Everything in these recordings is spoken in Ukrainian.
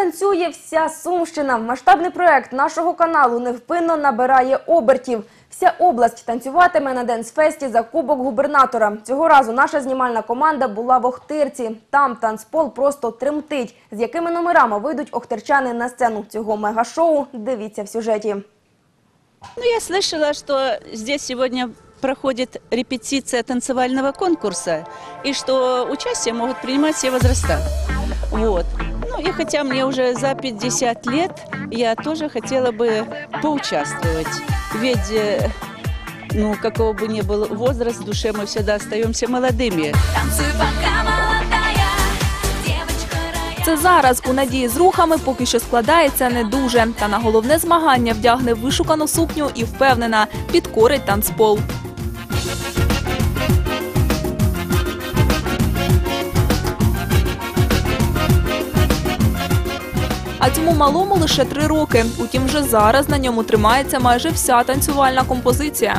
танцює вся Сумщина. Масштабний проект нашого каналу невпинно набирає обертів. Вся область танцюватиме на Денсфесті за кубок губернатора. Цього разу наша знімальна команда була в Охтирці. Там танцпол просто тремтить. З якими номерами вийдуть охтирчани на сцену цього мегашоу, дивіться в сюжеті. Ну, я слышала, что здесь сегодня проходит репетиция танцевального конкурса, и что участие могут принимать все возраста. Вот. Ну, и хотя мне уже за 50 лет, я тоже хотела бы поучаствовать. Ведь, э, ну, какого бы ни был возраст, в душе мы всегда остаемся молодыми. Танцуй, пока молодая девочка рая. Це зараз у надії з рухами поки що складається не дуже. Та на головне змагання вдягне вишукану сукню і впевнена, підкорить танцпол. А цьому малому лише три роки. Утім, вже зараз на ньому тримається майже вся танцювальна композиція.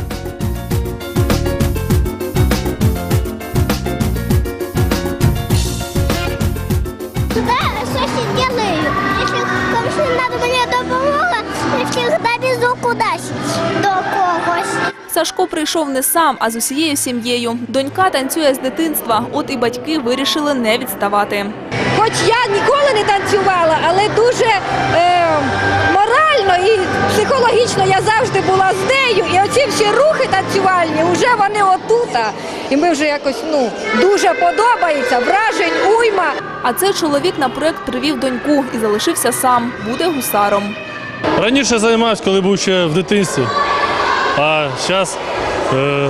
Сашко прийшов не сам, а з усією сім'єю. Донька танцює з дитинства, от і батьки вирішили не відставати. Хоч я ніколи не танцювала, але дуже е, морально і психологічно я завжди була з нею. І оці всі рухи танцювальні, вже вони отута. І ми вже якось ну дуже подобається, вражень, уйма. А цей чоловік на проект привів доньку і залишився сам. Буде гусаром. Раніше займався, коли був ще в дитинстві. А зараз, е,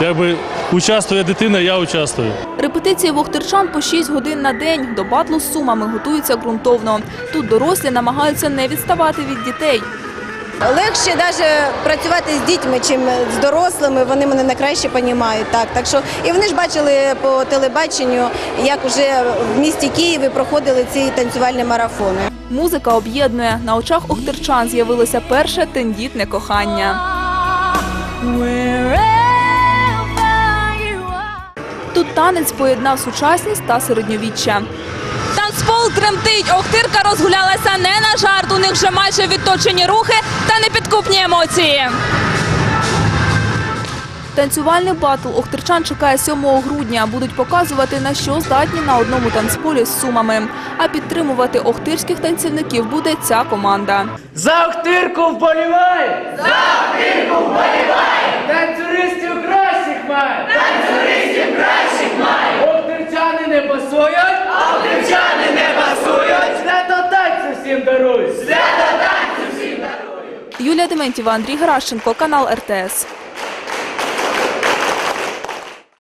якби участвує дитина, я участвую. Репетиції вохтерчан по 6 годин на день. До батлу з сумами готуються ґрунтовно. Тут дорослі намагаються не відставати від дітей. Легше навіть працювати з дітьми, чим з дорослими. Вони мене найкраще розуміють. Так, так що і вони ж бачили по телебаченню, як вже в місті Києві проходили ці танцювальні марафони. Музика об'єднує. На очах охтерчан з'явилося перше тендітне кохання. Танець поєднав сучасність та середньовіччя. Танцпол тремтить. Охтирка розгулялася не на жарт. У них вже майже відточені рухи та непідкупні емоції. Танцювальний батл Охтирчан чекає 7 грудня. Будуть показувати, на що здатні на одному танцполі з сумами. А підтримувати охтирських танцівників буде ця команда. За Охтирку вболівай! За Охтирку вболівай! Танцюристів Юлія Дементьєва, Андрій Гращенко, канал РТС.